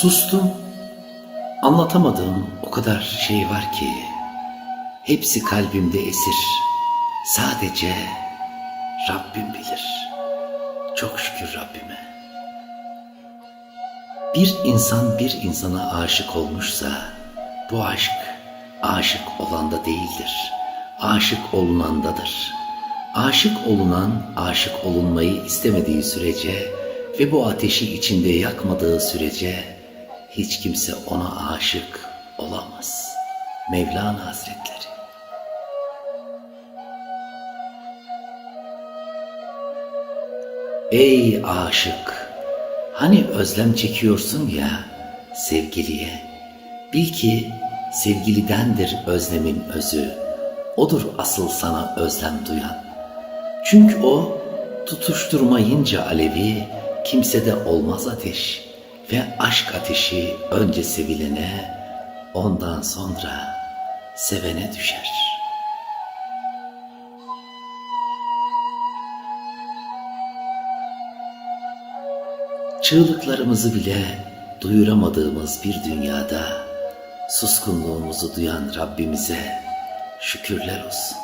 Sustum. Anlatamadığım o kadar şey var ki hepsi kalbimde esir. Sadece Rabbim bilir. Çok şükür Rabbime. Bir insan bir insana aşık olmuşsa bu aşk aşık olanda değildir. Aşık olunandadır. Aşık olunan aşık olunmayı istemediği sürece ve bu ateşi içinde yakmadığı sürece hiç kimse ona aşık olamaz. Mevlana Hazretleri. Ey aşık! Hani özlem çekiyorsun ya sevgiliye. Bil ki sevgilidendir özlemin özü. Odur asıl sana özlem duyan. Çünkü o tutuşturmayınca alevi kimsede olmaz ateş ve aşk ateşi önce sevilene ondan sonra sevene düşer. Çığlıklarımızı bile duyuramadığımız bir dünyada suskunluğumuzu duyan Rabbimize şükürler olsun.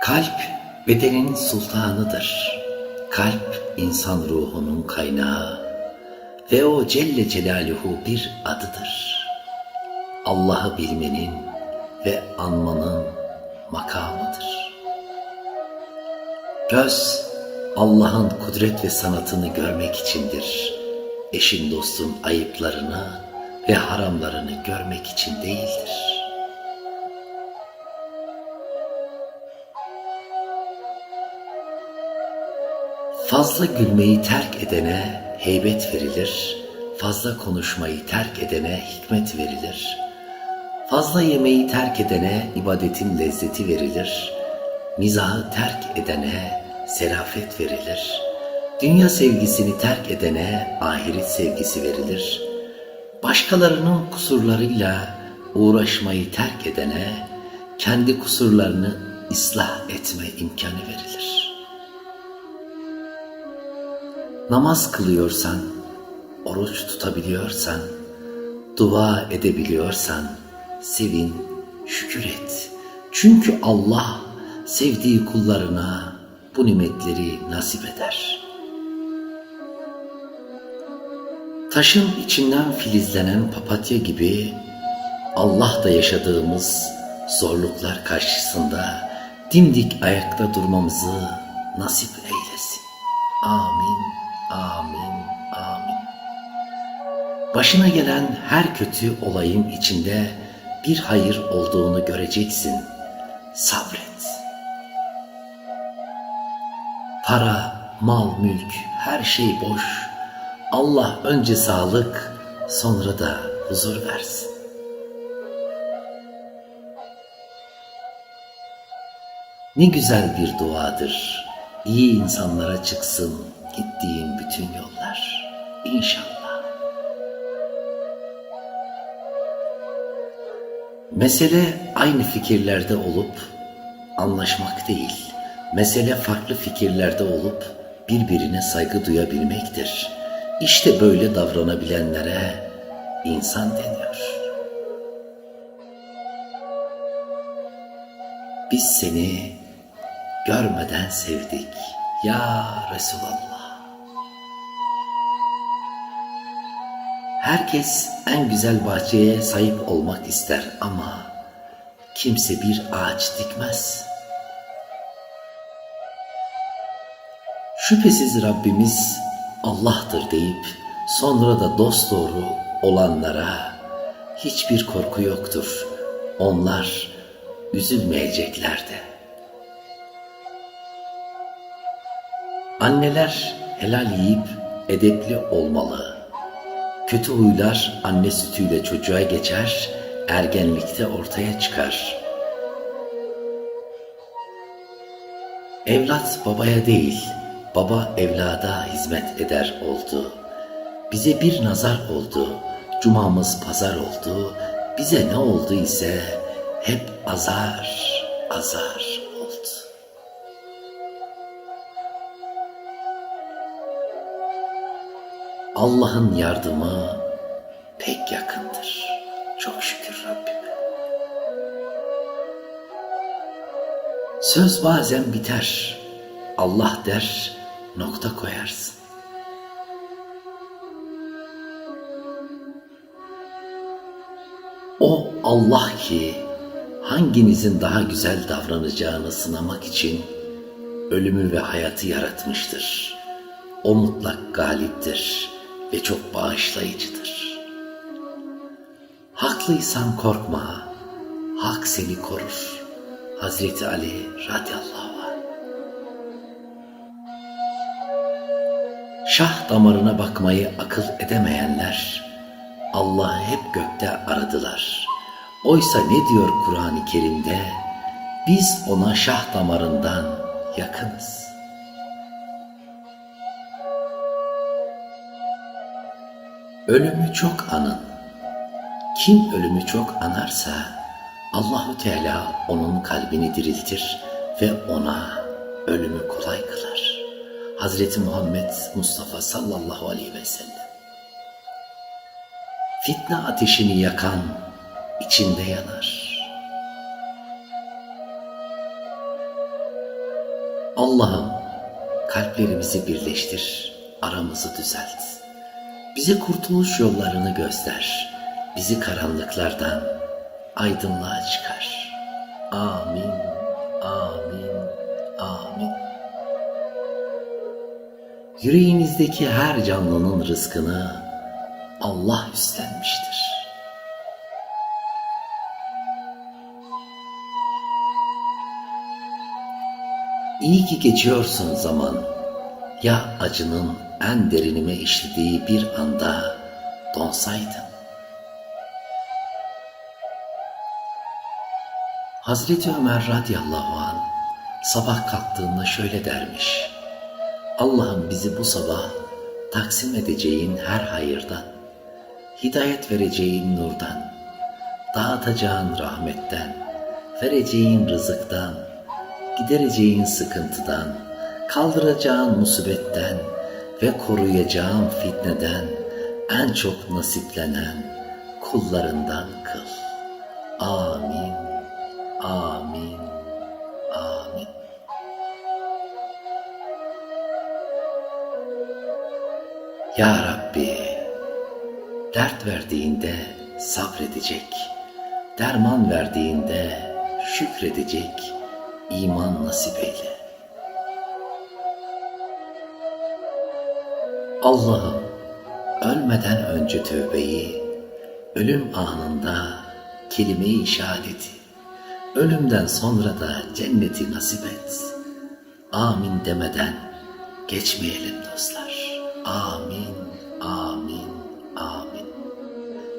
Kalp bedenin sultanıdır. Kalp insan ruhunun kaynağı ve o Celle Celaluhu bir adıdır. Allah'ı bilmenin ve anmanın makamıdır. Göz Allah'ın kudret ve sanatını görmek içindir. Eşin dostun ayıplarını ve haramlarını görmek için değildir. Fazla gülmeyi terk edene heybet verilir, fazla konuşmayı terk edene hikmet verilir. Fazla yemeği terk edene ibadetin lezzeti verilir, mizahı terk edene serafet verilir. Dünya sevgisini terk edene ahiret sevgisi verilir. Başkalarının kusurlarıyla uğraşmayı terk edene kendi kusurlarını ıslah etme imkanı verilir. Namaz kılıyorsan, oruç tutabiliyorsan, dua edebiliyorsan sevin, şükür et. Çünkü Allah sevdiği kullarına bu nimetleri nasip eder. Taşın içinden filizlenen papatya gibi Allah da yaşadığımız zorluklar karşısında dimdik ayakta durmamızı nasip eylesin. Amin, amin, amin. Başına gelen her kötü olayın içinde bir hayır olduğunu göreceksin. Sabret. Para, mal, mülk, her şey boş. Allah önce sağlık, sonra da huzur versin. Ne güzel bir duadır. İyi insanlara çıksın gittiğin bütün yollar. İnşallah. Mesele aynı fikirlerde olup anlaşmak değil. Mesele farklı fikirlerde olup birbirine saygı duyabilmektir. İşte böyle davranabilenlere insan deniyor. Biz seni görmeden sevdik ya Resulallah. Herkes en güzel bahçeye sahip olmak ister ama kimse bir ağaç dikmez. Şüphesiz Rabbimiz Allah'tır deyip sonra da dosdoğru olanlara hiçbir korku yoktur. Onlar üzülmeyecekler de. Anneler helal yiyip edepli olmalı. Kötü huylar anne sütüyle çocuğa geçer, ergenlikte ortaya çıkar. Evlat babaya değil, baba evlada hizmet eder oldu. Bize bir nazar oldu, cumamız pazar oldu. Bize ne oldu ise hep azar, azar Allah'ın yardımı pek yakındır. Çok şükür Rabbime. Söz bazen biter. Allah der, nokta koyarsın. O Allah ki hanginizin daha güzel davranacağını sınamak için ölümü ve hayatı yaratmıştır. O mutlak galiptir ve çok bağışlayıcıdır. Haklıysan korkma, hak seni korur. Hazreti Ali radıyallahu anh. Şah damarına bakmayı akıl edemeyenler Allah'ı hep gökte aradılar. Oysa ne diyor Kur'an-ı Kerim'de? Biz ona şah damarından yakınız. Ölümü çok anın. Kim ölümü çok anarsa Allahu Teala onun kalbini diriltir ve ona ölümü kolay kılar. Hazreti Muhammed Mustafa sallallahu aleyhi ve sellem. Fitne ateşini yakan içinde yanar. Allah'ım kalplerimizi birleştir, aramızı düzelt. Bize kurtuluş yollarını göster. Bizi karanlıklardan aydınlığa çıkar. Amin, amin, amin. Yüreğinizdeki her canlının rızkını Allah üstlenmiştir. İyi ki geçiyorsun zaman. Ya acının en derinime işlediği bir anda donsaydın. Hazreti Ömer radıyallahu an sabah kalktığında şöyle dermiş. Allah'ım bizi bu sabah taksim edeceğin her hayırdan, hidayet vereceğin nurdan, dağıtacağın rahmetten, vereceğin rızıktan, gidereceğin sıkıntıdan, kaldıracağın musibetten ve koruyacağın fitneden en çok nasiplenen kullarından kıl. Amin, amin, amin. Ya Rabbi, dert verdiğinde sabredecek, derman verdiğinde şükredecek, iman nasip eyle. Allah'ım ölmeden önce tövbeyi, ölüm anında kelime-i şehadeti, ölümden sonra da cenneti nasip et. Amin demeden geçmeyelim dostlar. Amin, amin, amin.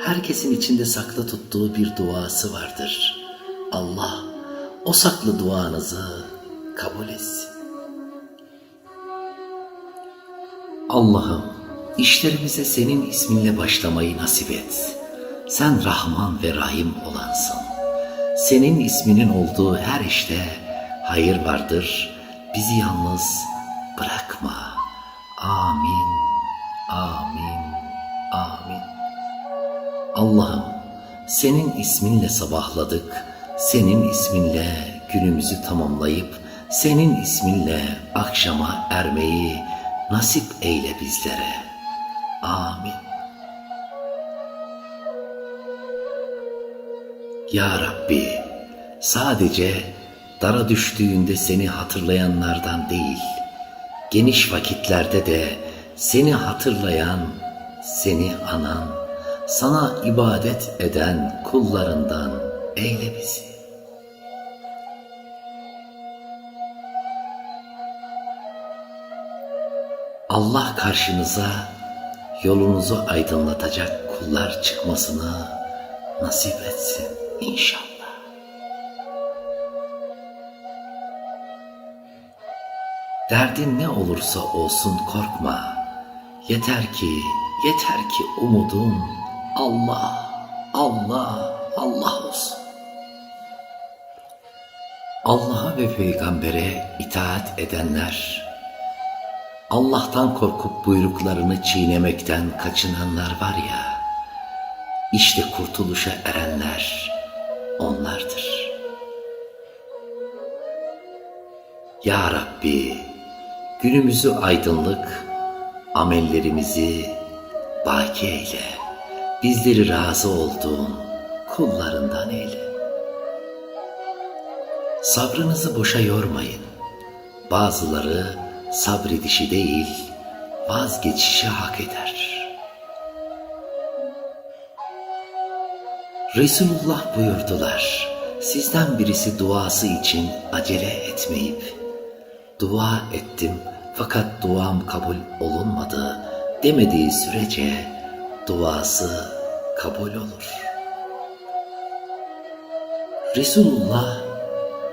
Herkesin içinde saklı tuttuğu bir duası vardır. Allah o saklı duanızı kabul etsin. Allah'ım işlerimize senin isminle başlamayı nasip et. Sen Rahman ve Rahim olansın. Senin isminin olduğu her işte hayır vardır. Bizi yalnız bırakma. Amin, amin, amin. Allah'ım senin isminle sabahladık. Senin isminle günümüzü tamamlayıp senin isminle akşama ermeyi nasip eyle bizlere. Amin. Ya Rabbi, sadece dara düştüğünde seni hatırlayanlardan değil, geniş vakitlerde de seni hatırlayan, seni anan, sana ibadet eden kullarından eyle bizi. Allah karşınıza yolunuzu aydınlatacak kullar çıkmasını nasip etsin inşallah. Derdin ne olursa olsun korkma. Yeter ki, yeter ki umudun Allah, Allah, Allah olsun. Allah'a ve peygambere itaat edenler Allah'tan korkup buyruklarını çiğnemekten kaçınanlar var ya, işte kurtuluşa erenler onlardır. Ya Rabbi, günümüzü aydınlık, amellerimizi baki eyle. Bizleri razı olduğun kullarından eyle. Sabrınızı boşa yormayın. Bazıları sabredişi değil, vazgeçişi hak eder. Resulullah buyurdular, sizden birisi duası için acele etmeyip, dua ettim fakat duam kabul olunmadı demediği sürece duası kabul olur. Resulullah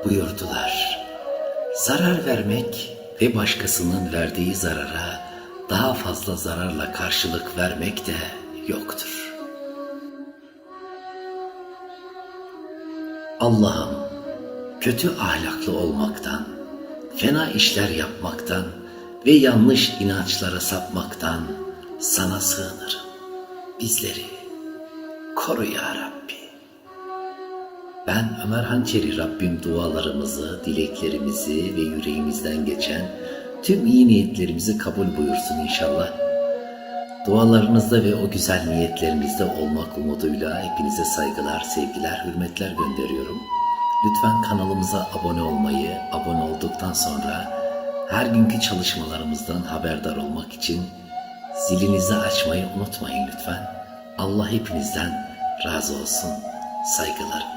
buyurdular, zarar vermek ve başkasının verdiği zarara daha fazla zararla karşılık vermek de yoktur. Allah'ım kötü ahlaklı olmaktan, fena işler yapmaktan ve yanlış inançlara sapmaktan sana sığınırım. Bizleri koru ya Rabbi. Ben Ömer Hançeri Rabbim dualarımızı, dileklerimizi ve yüreğimizden geçen tüm iyi niyetlerimizi kabul buyursun inşallah. Dualarınızda ve o güzel niyetlerinizde olmak umuduyla hepinize saygılar, sevgiler, hürmetler gönderiyorum. Lütfen kanalımıza abone olmayı, abone olduktan sonra her günkü çalışmalarımızdan haberdar olmak için zilinizi açmayı unutmayın lütfen. Allah hepinizden razı olsun. Saygılarım.